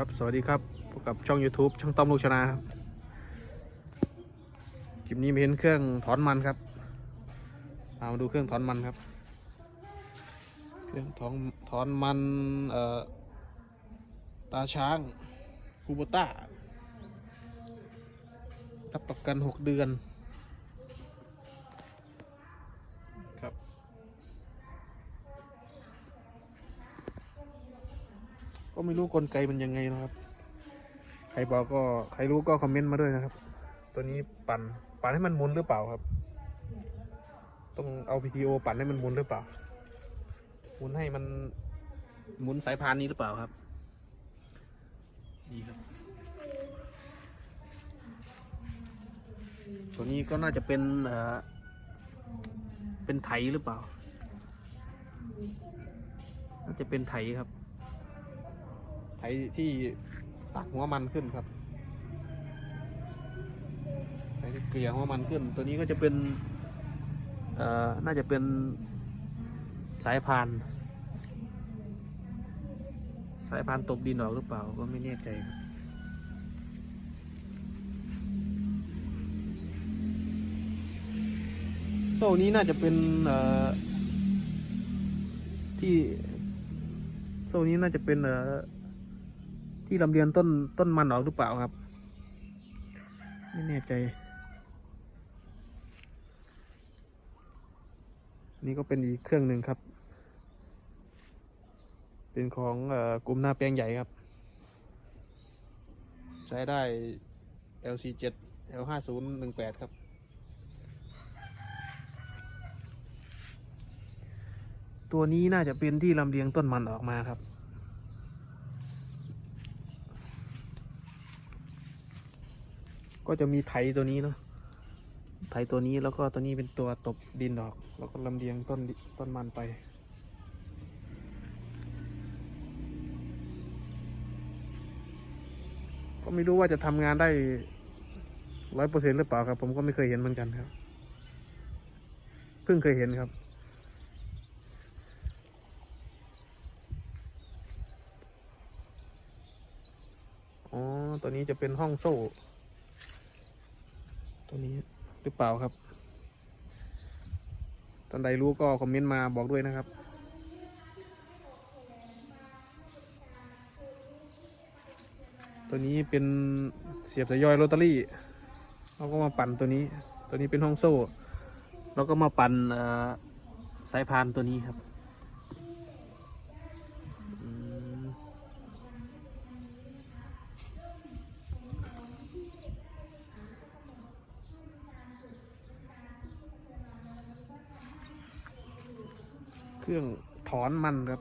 ครับสวัสดีครับพบกับช่อง YouTube ช่องต้อมลูกชนะครับคลิปนี้มาเห็นเครื่องถอนมันครับเอามาดูเครื่องถอนมันครับ เครื่องถอนถอนมันเอ่อตาช้างคูโบต้ารับประกัน 6 เดือนครับ ก็ไม่รู้กลไกมันยังไงนะครับ ใครบอกก็ใครรู้ก็คอมเมนต์มาด้วยนะครับ ตัวนี้ปั่นปั่นให้มันหมุนหรือเปล่าครับ ต้องเอา PTO ปั่นให้มันหมุนหรือเปล่า หมุนให้มันหมุนสายพานนี้หรือเปล่าครับนี่ครับ ตัวนี้ก็น่าจะเป็นเอ่อเป็นไถหรือเปล่าน่าจะเป็นไถครับ ไถที่ตักหัวมันขึ้นครับไถที่เกลี่ยหัวมันขึ้น ตัวนี้ก็จะเป็นเอ่อน่าจะเป็นสายพาน สายพานตบดินออกหรือเปล่าก็ไม่แน่ใจครับโซ่นี้น่าจะเป็นเอ่อที่โซ่นี้น่าจะเป็นเอ่อ ที่ลำเลียงต้นต้นมันออกหรือเปล่าครับ ไม่แน่ใจ นี่ก็เป็นอีกเครื่องหนึ่งครับ เป็นของออกลุ่มหน้าแปลงใหญ่ครับ ใช้ได้ LC7 L5018 ครับตัวนี้น่าจะเป็นที่ลำเลียงต้นมันออกมาครับ ก็จะมีไถตัวนี้เนาะไถตัวนี้แล้วก็ตัวนี้เป็นตัวตบดินออก แล้วก็ลำเลียงต้นต้นมันไป ก็ไม่รู้ว่าจะทำงานได้ร้อยเปอร์เซ็นหรือเปล่าครับ ผมก็ไม่เคยเห็นเหมือนกันครับ เพิ่งเคยเห็นครับ อ๋อ ตัวนี้จะเป็นห้องโซ่ หรือเปล่าครับท่านใดรู้ก็คอมเมนต์มาบอกด้วยนะครับ ตัวนี้เป็นเสียบสายย่อยโรตารี่เราก็มาปั่นตัวนี้ ตัวนี้เป็นห้องโซ่เราก็มาปั่นสายพานตัวนี้ครับ เครื่องถอนมันครับ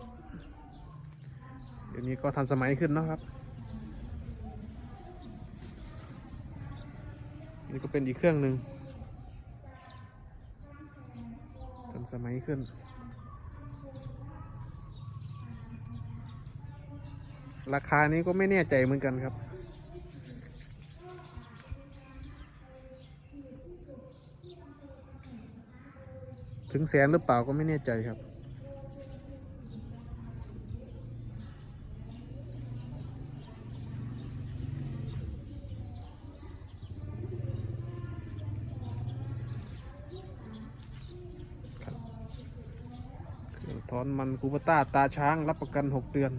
เดี๋ยวนี้ก็ทันสมัยขึ้นนะครับ นี่ก็เป็นอีกเครื่องหนึ่งทันสมัยขึ้นราคานี้ก็ไม่แน่ใจเหมือนกันครับ ถึงแสนหรือเปล่าก็ไม่แน่ใจครับ องถอนมันคูปต้าตาช้างรับประกัน 6 เดือน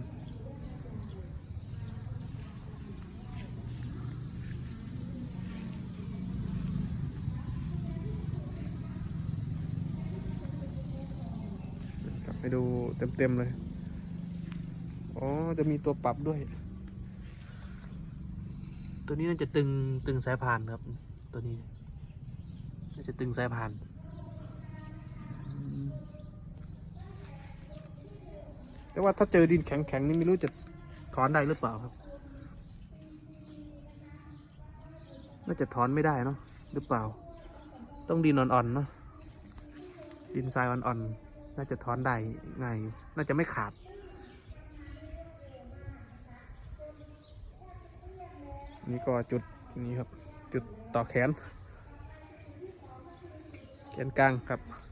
กลับไปดูเต็ม ๆ เลย อ๋อ จะมีตัวปรับด้วย ตัวนี้น่าจะตึงตึงสายพานครับ ตัวนี้ น่าจะตึงสายพานอืม แต่ว่าถ้าเจอดินแข็งๆนี่ไม่รู้จะถอนได้หรือเปล่าครับ น่าจะถอนไม่ได้เนาะหรือเปล่า ต้องดินอ่อนๆเนาะดินทรายอ่อนๆน่าจะถอนได้ง่ายน่าจะไม่ขาดนี่ก็จุดนี้ครับ จุดต่อแขน แขนกลางครับ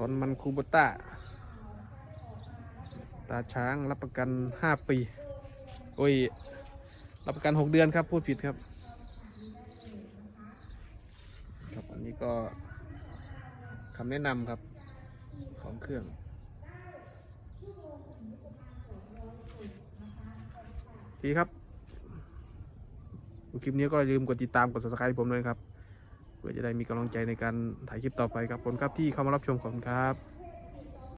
ถอนมันคูโบต้า ตาช้างรับประกันห้าปี โอ้ย รับประกันหกเดือนครับ พูดผิดครับ ครับ อันนี้ก็คำแนะนำครับของเครื่องดีครับ คลิปนี้ก็อย่าลืมกดติดตามกด subscribe ผมด้วยครับ เพื่อจะได้มีกำลังใจในการถ่ายคลิปต่อไปครับขอบคุณครับที่เข้ามารับชมขอบคุณครับ